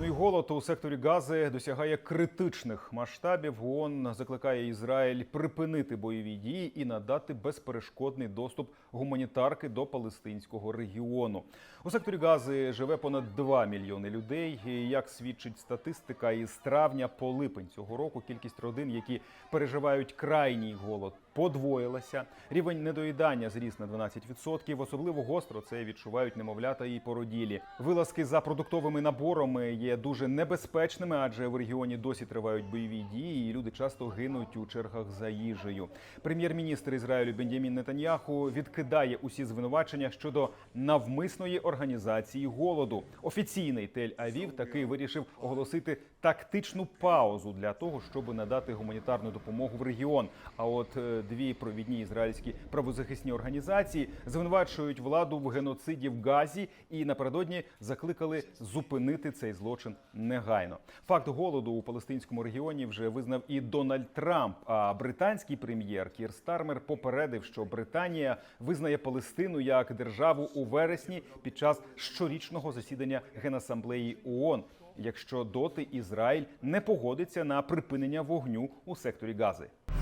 Ну і голод у секторі Гази досягає критичних масштабів. ООН закликає Ізраїль припинити бойові дії і надати безперешкодний доступ гуманітарки до палестинського регіону. У секторі Гази живе понад 2 мільйони людей. І як свідчить статистика, із травня по липень цього року кількість родин, які переживають крайній голод, подвоїлася. Рівень недоїдання зріс на 12%. Особливо гостро це відчувають немовлята і породілі. Вилазки за продуктовими наборами є дуже небезпечними, адже в регіоні досі тривають бойові дії, і люди часто гинуть у чергах за їжею. Прем'єр-міністр Ізраїлю Бенджамін Нетаньяху відкидає усі звинувачення щодо навмисної організації голоду. Офіційний Тель-Авів таки вирішив оголосити тактичну паузу для того, щоб надати гуманітарну допомогу в регіон. А от е, дві провідні ізраїльські правозахисні організації звинувачують владу в геноциді в Газі і напередодні закликали зупинити цей злочин негайно. Факт голоду у палестинському регіоні вже визнав і Дональд Трамп. А британський прем'єр Кір Стармер попередив, що Британія визнає Палестину як державу у вересні під час щорічного засідання Генасамблеї ООН, якщо доти Ізраїль не погодиться на припинення вогню у секторі Гази.